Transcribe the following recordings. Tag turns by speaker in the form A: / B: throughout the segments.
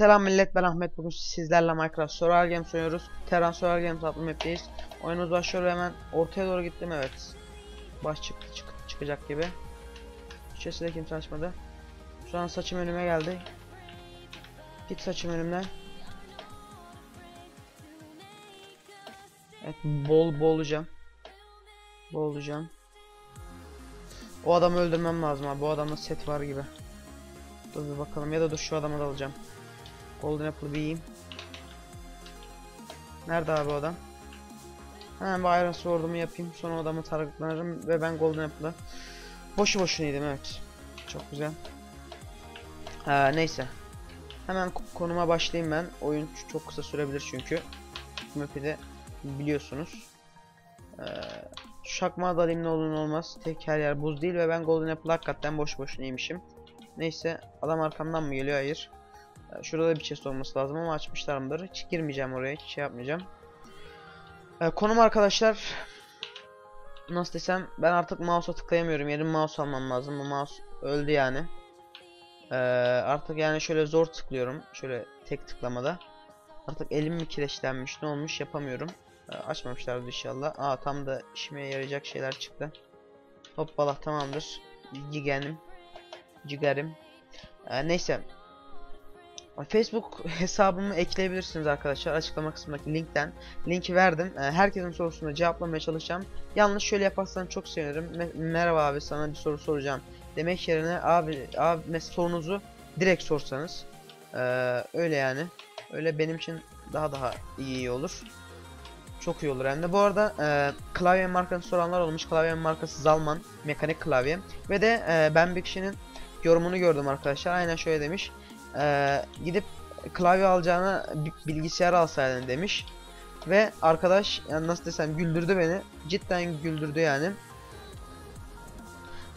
A: Selam millet ben Ahmet bugün sizlerle Minecraft Survival Games oynuyoruz. Terran Survival Games adlı map'teyiz. Oyunumuz başlıyor hemen ortaya doğru gittim evet. Baş çıktı çık çıkacak gibi. Şişesi de kimse açmadı. Şu an saçım önüme geldi. Git saçım önümden. Evet bol boğulacağım. Boğulacağım. O adamı öldürmem lazım abi. Bu adamda set var gibi. Dur bir bakalım ya da dur şu adamı da alacağım. Golden Apple'ı bir yiyeyim. Nerede abi adam? Hemen bir Iron Sword'umu yapayım. Sonra o adamı targetlanırım ve ben Golden Apple'ı boşu boşuna yedim evet. Çok güzel. Ee, neyse. Hemen konuma başlayayım ben. Oyun çok kısa sürebilir çünkü. Map'i biliyorsunuz. Ee, Şakmağa dalayım ne olur olmaz. Tek her yer buz değil ve ben Golden Apple hakikaten boş boşuna yemişim. Neyse adam arkamdan mı geliyor? Hayır. Ee, şurada bir chest olması lazım ama açmışlar mıdır? Hiç girmeyeceğim oraya. Hiç şey yapmayacağım. Ee, konum arkadaşlar. Nasıl desem ben artık mouse'a tıklayamıyorum. Yerim mouse almam lazım. Bu mouse öldü yani. Ee, artık yani şöyle zor tıklıyorum. Şöyle tek tıklamada. Artık elim mi kireçlenmiş ne olmuş yapamıyorum. Ee, açmamışlardı inşallah. Aa tam da işime yarayacak şeyler çıktı. Hoppala tamamdır. Cigenim. Cigerim. Ee, neyse. Facebook hesabımı ekleyebilirsiniz arkadaşlar açıklama kısmındaki linkten. Linki verdim. Ee, herkesin sorusuna cevaplamaya çalışacağım. Yalnız şöyle yaparsan çok sevinirim. Me merhaba abi sana bir soru soracağım. Demek yerine abi abi sorunuzu direkt sorsanız. Ee, öyle yani. Öyle benim için daha daha iyi olur. Çok iyi olur hem de. Bu arada e, klavye markasını soranlar olmuş. Klavye markası Zalman mekanik klavye. Ve de e, ben bir kişinin yorumunu gördüm arkadaşlar. Aynen şöyle demiş. E, gidip klavye alacağına bilgisayar alsaydın demiş. Ve arkadaş yani nasıl desem güldürdü beni. Cidden güldürdü yani.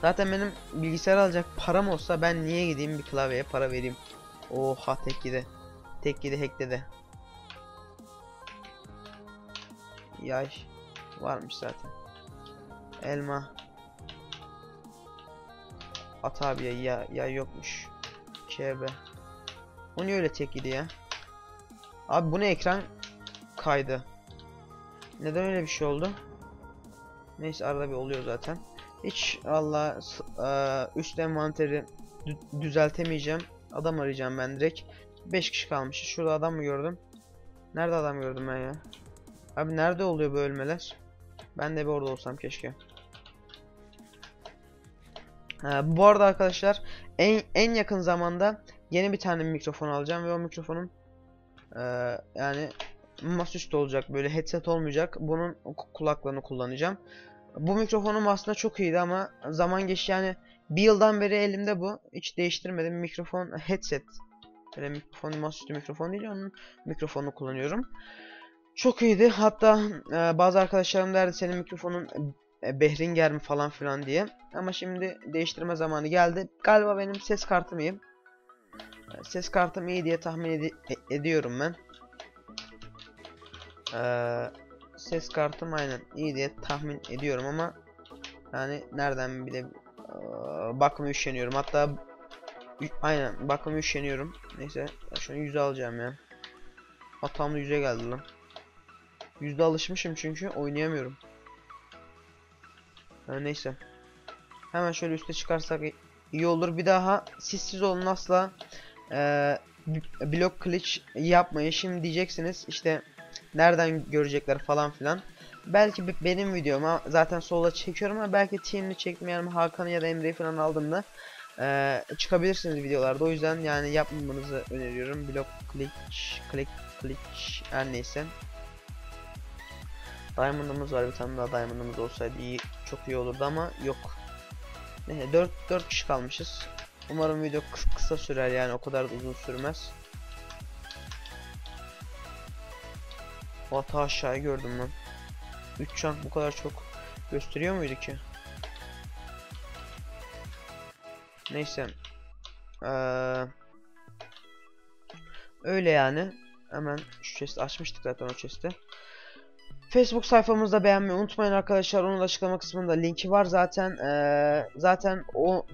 A: Zaten benim bilgisayar alacak param olsa ben niye gideyim bir klavyeye para vereyim. Oha tek gidi. Tek gidi hackledi. Yay varmış zaten. Elma. At abi ya, ya, yokmuş. KB. O niye öyle tek yedi ya? Abi bu ne ekran kaydı. Neden öyle bir şey oldu? Neyse arada bir oluyor zaten. Hiç Allah üst envanteri düzeltemeyeceğim. Adam arayacağım ben direkt. 5 kişi kalmış. Şurada adam mı gördüm? Nerede adam gördüm ben ya? Abi nerede oluyor bu ölmeler? Ben de bir orada olsam keşke. Ha, bu arada arkadaşlar en en yakın zamanda yeni bir tane mikrofon alacağım ve o mikrofonun e, yani masaüstü olacak böyle headset olmayacak. Bunun kulaklarını kullanacağım. Bu mikrofonum aslında çok iyiydi ama zaman geçti yani bir yıldan beri elimde bu. Hiç değiştirmedim. Mikrofon headset. Böyle mikrofon masaüstü mikrofon değil onun mikrofonunu kullanıyorum. Çok iyiydi. Hatta e, bazı arkadaşlarım derdi senin mikrofonun e, Behringer mi falan filan diye. Ama şimdi değiştirme zamanı geldi. Galiba benim ses kartım iyi. Ses kartım iyi diye tahmin ed e ediyorum ben. Ee, ses kartım aynen iyi diye tahmin ediyorum ama yani nereden bile e, bakmaya üşeniyorum. Hatta aynen bakmaya üşeniyorum. Neyse şunu 100 alacağım ya. Hatam 100'e geldi lan. Yüzde alışmışım çünkü oynayamıyorum. Ha, neyse. Hemen şöyle üste çıkarsak iyi olur. Bir daha sissiz olun asla e, blok glitch yapmayın. Şimdi diyeceksiniz işte nereden görecekler falan filan. Belki benim videoma zaten sola çekiyorum ama belki team'li çekmeyen Hakan'ı ya da Emre'yi falan aldığımda e, çıkabilirsiniz videolarda. O yüzden yani yapmamanızı öneriyorum. Blok glitch, click glitch her neyse. Diamond'ımız var bir tane daha diamond'ımız olsaydı iyi çok iyi olurdu ama yok. Neyse 4 4 kişi kalmışız. Umarım video kıs kısa sürer yani o kadar da uzun sürmez. O hata aşağıya gördüm lan. 3 çank bu kadar çok gösteriyor muydu ki? Neyse. Ee, öyle yani. Hemen şu chest'i açmıştık zaten o chest'i. Facebook sayfamızda beğenmeyi unutmayın arkadaşlar. Onun açıklama kısmında linki var zaten. Ee, zaten o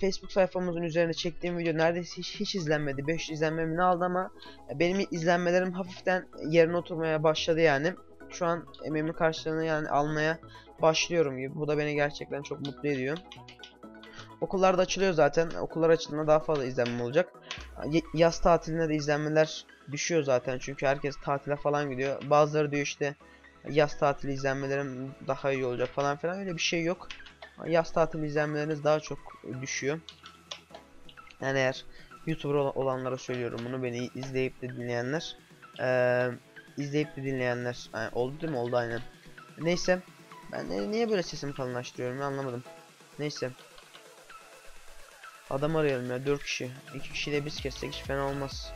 A: Facebook sayfamızın üzerine çektiğim video neredeyse hiç, hiç izlenmedi. 500 izlenmemi aldı ama benim izlenmelerim hafiften yerine oturmaya başladı yani. Şu an emeğimin karşılığını yani almaya başlıyorum gibi. Bu da beni gerçekten çok mutlu ediyor. Okullar da açılıyor zaten. Okullar açıldığında daha fazla izlenme olacak. Yaz tatiline de izlenmeler düşüyor zaten çünkü herkes tatile falan gidiyor. Bazıları diyor işte yaz tatili izlenmelerim daha iyi olacak falan filan öyle bir şey yok. Yaz tatili izlenmeleriniz daha çok düşüyor. Yani eğer YouTuber ol- olanlara söylüyorum bunu beni izleyip de dinleyenler. Eee izleyip de dinleyenler Yani oldu değil mi? Oldu aynen. Neyse. Ben de niye böyle sesimi kalınlaştırıyorum anlamadım. Neyse. Adam arayalım ya 4 kişi. 2 kişiyle biz kessek hiç fena olmaz.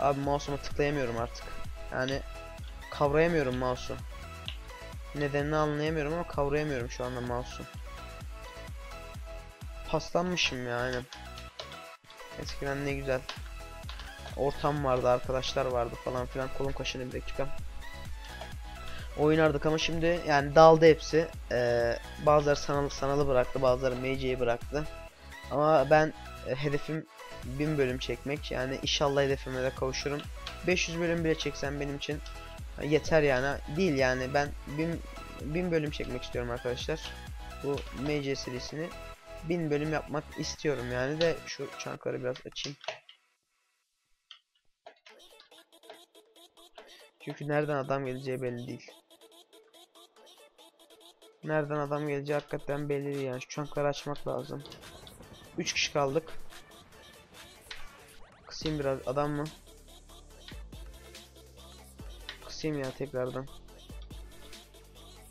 A: Abi mouse'uma tıklayamıyorum artık. Yani kavrayamıyorum mouse'u. Nedenini anlayamıyorum ama kavrayamıyorum şu anda mouse'u. Paslanmışım ya aynen. Eskiden ne güzel. Ortam vardı, arkadaşlar vardı falan filan. Kolum kaşını bir dakika. Oynardık ama şimdi yani daldı hepsi. Ee, bazıları sanalı, sanalı bıraktı, bazıları MC'yi bıraktı. Ama ben e, hedefim 1000 bölüm çekmek. Yani inşallah hedefime de kavuşurum. 500 bölüm bile çeksem benim için yeter yani. Değil yani ben 1000 1000 bölüm çekmek istiyorum arkadaşlar. Bu MC serisini 1000 bölüm yapmak istiyorum yani de şu çankları biraz açayım. Çünkü nereden adam geleceği belli değil. Nereden adam geleceği hakikaten belli değil yani. Şu çankları açmak lazım. 3 kişi kaldık. Kısayım biraz adam mı? Kısayım ya tekrardan.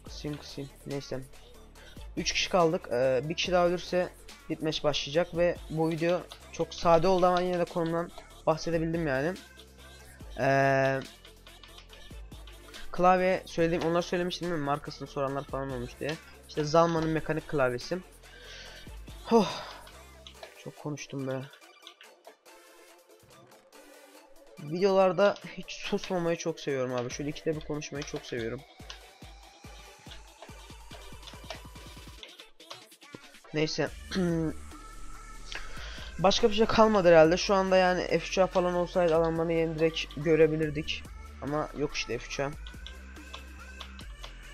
A: Kısayım kısayım. Neyse. 3 kişi kaldık. Ee, bir kişi daha ölürse bitmeş başlayacak ve bu video çok sade oldu ama yine de konumdan bahsedebildim yani. Eee klavye söylediğim onlar söylemiştim değil mi? Markasını soranlar falan olmuş diye. İşte Zalman'ın mekanik klavyesi. Oh. Çok konuştum be. Videolarda hiç susmamayı çok seviyorum abi. Şöyle ikide bir konuşmayı çok seviyorum. Neyse. Başka bir şey kalmadı herhalde. Şu anda yani F3'a falan olsaydı adamların yerini direkt görebilirdik. Ama yok işte F3'a.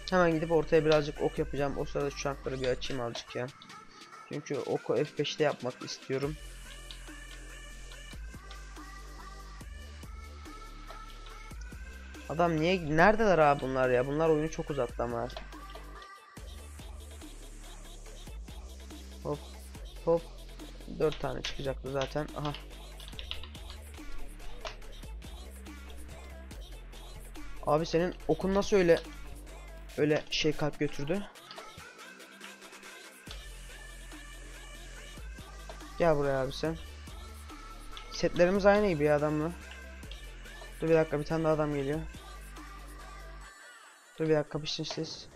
A: Hemen gidip ortaya birazcık ok yapacağım. O sırada şu bir açayım azıcık ya. Çünkü oku F5'te yapmak istiyorum. Adam niye neredeler abi bunlar ya? Bunlar oyunu çok uzattı ama. Hop hop 4 tane çıkacaktı zaten. Aha. Abi senin okun nasıl öyle öyle şey kalp götürdü? Gel buraya abi sen. Setlerimiz aynı gibi ya adamla. Dur bir dakika bir tane daha adam geliyor. Dur bir dakika kapışın siz.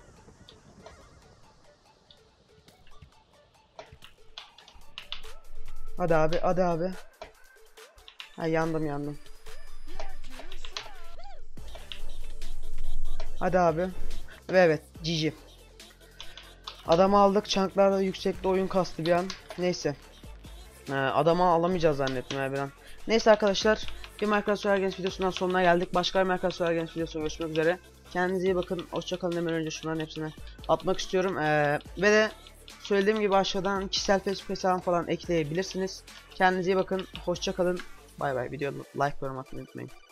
A: Hadi abi hadi abi. Ha yandım yandım. Hadi abi. Ve evet GG. Adamı aldık. Çanklarda yüksekte oyun kastı bir an. Neyse. Ee, adamı alamayacağız zannettim ya bir an. Neyse arkadaşlar. Bir Minecraft Games videosundan sonuna geldik. Başka bir Minecraft Survival Games videosunda görüşmek üzere. Kendinize iyi bakın. Hoşçakalın hemen önce şunların hepsine atmak istiyorum. Ee, ve de söylediğim gibi aşağıdan kişisel Facebook hesabım falan ekleyebilirsiniz. Kendinize iyi bakın. Hoşçakalın. Bay bay. Video like yorum atmayı unutmayın.